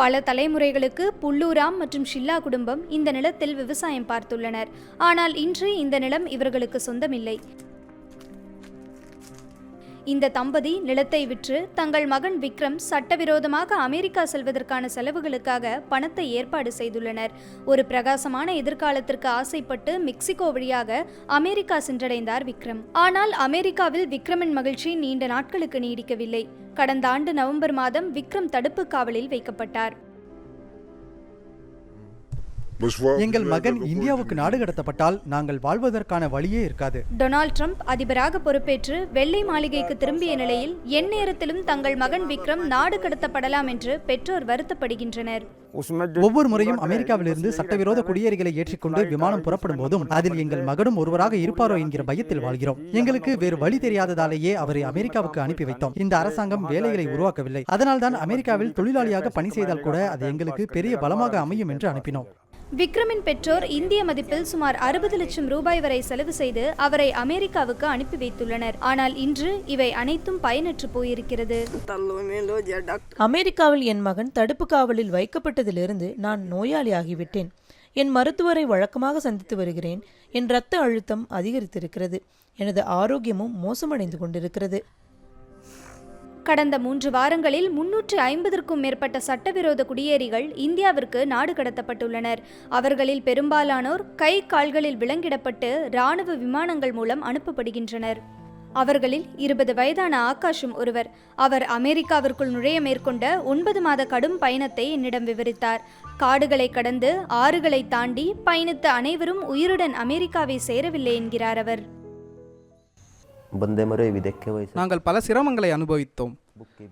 பல தலைமுறைகளுக்கு புல்லூராம் மற்றும் ஷில்லா குடும்பம் இந்த நிலத்தில் விவசாயம் பார்த்துள்ளனர். ஆனால் இன்று இந்த நிலம் இவர்களுக்கு சொந்தமில்லை. இந்த தம்பதி நிலத்தை விற்று தங்கள் மகன் விக்ரம் சட்டவிரோதமாக அமெரிக்கா செல்வதற்கான செலவுகளுக்காக பணத்தை ஏற்பாடு செய்துள்ளனர். ஒரு பிரகாசமான எதிர்காலத்திற்கு ஆசைப்பட்டு மெக்சிகோ வழியாக அமெரிக்கா சென்றடைந்தார் விக்ரம். ஆனால் அமெரிக்காவில் விக்ரமின் மகிழ்ச்சி நீண்ட நாட்களுக்கு நீடிக்கவில்லை. கடந்த ஆண்டு நவம்பர் மாதம் விக்ரம் தடுப்பு காவலில் வைக்கப்பட்டார். எங்கள் மகன் இந்தியாவுக்கு நாடு கடத்தப்பட்டால் நாங்கள் வாழ்வதற்கான வழியே இருக்காது. டொனால்ட் ட்ரம்ப் அதிபராக பொறுப்பேற்று வெள்ளை மாளிகைக்கு திரும்பிய நிலையில் எந்நேரத்திலும் தங்கள் மகன் விக்ரம் நாடு கடத்தப்படலாம் என்று பெற்றோர் வருத்தப்படுகின்றனர். ஒவ்வொரு முறையும் அமெரிக்காவிலிருந்து சட்டவிரோத குடியேறிகளை ஏற்றிக்கொண்டு விமானம் புறப்படும் போதும் அதில் எங்கள் மகனும் ஒருவராக இருப்பாரோ என்கிற பயத்தில் வாழ்கிறோம். எங்களுக்கு வேறு வழி தெரியாததாலேயே அவரை அமெரிக்காவுக்கு அனுப்பி வைத்தோம். இந்த அரசாங்கம் வேலைகளை உருவாக்கவில்லை. அதனால்தான் அமெரிக்காவில் தொழிலாளியாக பணி செய்தால் கூட அது எங்களுக்கு பெரிய பலமாக அமையும் என்று அனுப்பினோம். விக்ரமின் பெற்றோர் இந்திய மதிப்பில் சுமார் அறுபது லட்சம் ரூபாய் வரை செலவு செய்து அவரை அமெரிக்காவுக்கு அனுப்பி வைத்துள்ளனர். ஆனால் இன்று இவை அனைத்தும் பயனற்று போயிருக்கிறது. அமெரிக்காவில் என் மகன் தடுப்பு காவலில் வைக்கப்பட்டதிலிருந்து நான் நோயாளியாகிவிட்டேன். என் மருத்துவரை வழக்கமாக சந்தித்து வருகிறேன். என் இரத்த அழுத்தம் அதிகரித்திருக்கிறது. எனது ஆரோக்கியமும் மோசமடைந்து கொண்டிருக்கிறது. கடந்த மூன்று வாரங்களில் முன்னூற்று ஐம்பதற்கும் மேற்பட்ட சட்டவிரோத குடியேறிகள் இந்தியாவிற்கு நாடு கடத்தப்பட்டுள்ளனர். அவர்களில் பெரும்பாலானோர் கை கால்களில் விலங்கிடப்பட்டு இராணுவ விமானங்கள் மூலம் அனுப்பப்படுகின்றனர். அவர்களில் இருபது வயதான ஆகாஷும் ஒருவர். அவர் அமெரிக்காவிற்குள் நுழைய மேற்கொண்ட ஒன்பது மாத கடும் பயணத்தை என்னிடம் விவரித்தார். காடுகளை கடந்து ஆறுகளை தாண்டி பயணித்த அனைவரும் உயிருடன் அமெரிக்காவை சேரவில்லை என்கிறார் அவர். நாங்கள் பல சிரமங்களை அனுபவித்தோம்.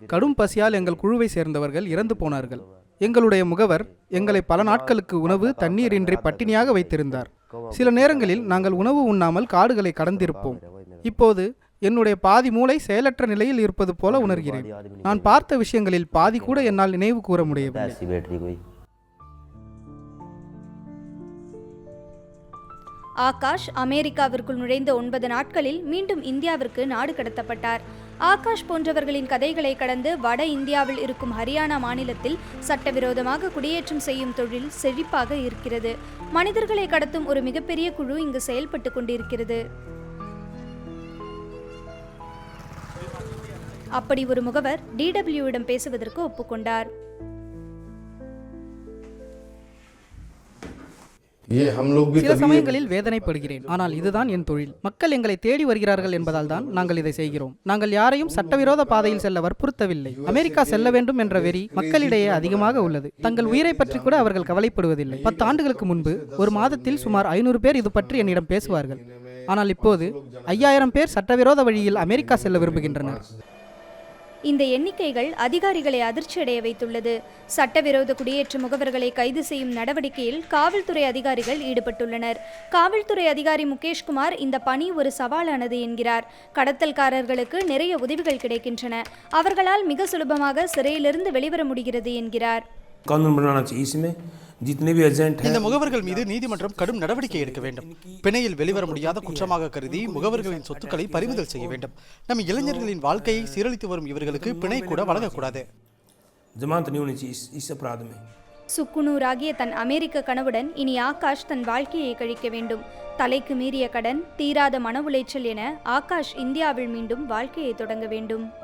கடும் பசியால் எங்கள் குழுவை சேர்ந்தவர்கள் இறந்து போனார்கள். எங்களுடைய முகவர் எங்களை பல நாட்களுக்கு உணவு தண்ணீரின்றி பட்டினியாக வைத்திருந்தார். சில நேரங்களில் நாங்கள் உணவு உண்ணாமல் காடுகளை கடந்திருப்போம். இப்போது என்னுடைய பாதி மூளை செயலற்ற நிலையில் இருப்பது போல உணர்கிறேன். நான் பார்த்த விஷயங்களில் பாதி கூட என்னால் நினைவு கூற முடியவில்லை. ஆகாஷ் அமெரிக்காவிற்குள் நுழைந்த ஒன்பது நாட்களில் மீண்டும் இந்தியாவிற்கு நாடு கடத்தப்பட்டார். ஆகாஷ் போன்றவர்களின் கதைகளை கடந்து வட இந்தியாவில் இருக்கும் ஹரியானா மாநிலத்தில் சட்டவிரோதமாக குடியேற்றம் செய்யும் தொழில் செழிப்பாக இருக்கிறது. மனிதர்களை கடத்தும் ஒரு மிகப்பெரிய குழு இங்கு செயல்பட்டு கொண்டிருக்கிறது. அப்படி ஒரு முகவர் டிடபிள்யூவிடம் பேசுவதற்கு ஒப்புக்கொண்டார். சில சமயங்களில் வேதனைப்படுகிறேன். ஆனால் இதுதான் என் தொழில். மக்கள் எங்களை தேடி வருகிறார்கள் என்பதால் தான் நாங்கள் இதை செய்கிறோம். நாங்கள் யாரையும் சட்டவிரோத பாதையில் செல்ல வற்புறுத்தவில்லை. அமெரிக்கா செல்ல வேண்டும் என்ற வெறி மக்களிடையே அதிகமாக உள்ளது. தங்கள் உயிரை பற்றி கூட அவர்கள் கவலைப்படுவதில்லை. பத்து ஆண்டுகளுக்கு முன்பு ஒரு மாதத்தில் சுமார் ஐநூறு பேர் இது பற்றி என்னிடம் பேசுவார்கள். ஆனால் இப்போது ஐயாயிரம் பேர் சட்டவிரோத வழியில் அமெரிக்கா செல்ல விரும்புகின்றனர். இந்த எண்ணிக்கைகள் அதிகாரிகளை அதிர்ச்சியடைய வைத்துள்ளது. சட்டவிரோத குடியேற்ற முகவர்களை கைது செய்யும் நடவடிக்கையில் காவல்துறை அதிகாரிகள் ஈடுபட்டுள்ளனர். காவல்துறை அதிகாரி முகேஷ்குமார் இந்த பணி ஒரு சவாலானது என்கிறார். கடத்தல்காரர்களுக்கு நிறைய உதவிகள் கிடைக்கின்றன. அவர்களால் மிக சுலபமாக சிறையிலிருந்து வெளிவர முடிகிறது என்கிறார். இந்த முகவர்கள் மீது நீதிமன்றம் கடும் நடவடிக்கை எடுக்க வேண்டும். பிணையில் வெளிவர முடியாத குற்றமாக கருதி முகவர்களின் சொத்துக்களை பறிமுதல் செய்ய வேண்டும். நம் இளைஞர்களின் வாழ்க்கையை சீரழித்து வரும் இவர்களுக்கு பிணை கூட வழங்கக்கூடாது. சுக்குனூராகிய தன் அமெரிக்க கனவுடன் இனி ஆகாஷ் தன் வாழ்க்கையை கழிக்க வேண்டும். தலைக்கு மீறிய கடன் தீராத மன உளைச்சல் என ஆகாஷ் இந்தியாவில் மீண்டும் வாழ்க்கையை தொடங்க வேண்டும்.